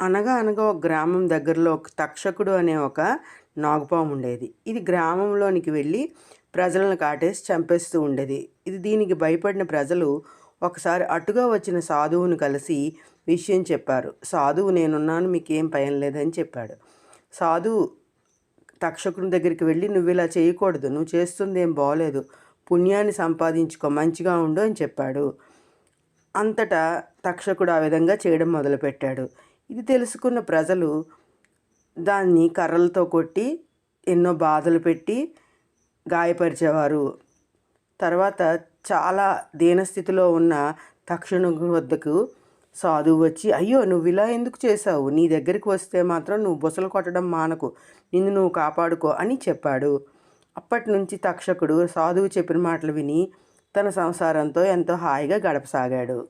అనగా అనగా ఒక గ్రామం దగ్గరలో ఒక తక్షకుడు అనే ఒక నాగుపాము ఉండేది. ఇది గ్రామంలోనికి వెళ్ళి ప్రజలను కాటేసి చంపేస్తూ ఉండేది. ఇది దీనికి భయపడిన ప్రజలు ఒకసారి అటుగా వచ్చిన సాధువును కలిసి విషయం చెప్పారు. సాధువు నేనున్నాను మీకేం భయం లేదని చెప్పాడు. సాధువు తక్షకుని దగ్గరికి వెళ్ళి నువ్వు ఇలా చేయకూడదు నువ్వు చేస్తుంది ఏం బాగోలేదు పుణ్యాన్ని సంపాదించుకో మంచిగా ఉండు అని చెప్పాడు. అంతటా తక్షకుడు ఆ విధంగా చేయడం మొదలుపెట్టాడు. ఇది తెలుసుకున్న ప్రజలు దాన్ని కర్రలతో కొట్టి ఎన్నో బాధలు పెట్టి గాయపరిచేవారు. తర్వాత చాలా దీనస్థితిలో ఉన్న తక్షణ వద్దకు సాధువు వచ్చి అయ్యో నువ్వు ఇలా ఎందుకు చేసావు నీ దగ్గరికి వస్తే మాత్రం నువ్వు బుసలు కొట్టడం మానకు. నిన్ను నువ్వు కాపాడుకో అని చెప్పాడు. అప్పటి నుంచి తక్షకుడు సాధువు చెప్పిన మాటలు విని తన సంసారంతో ఎంతో హాయిగా గడపసాగాడు.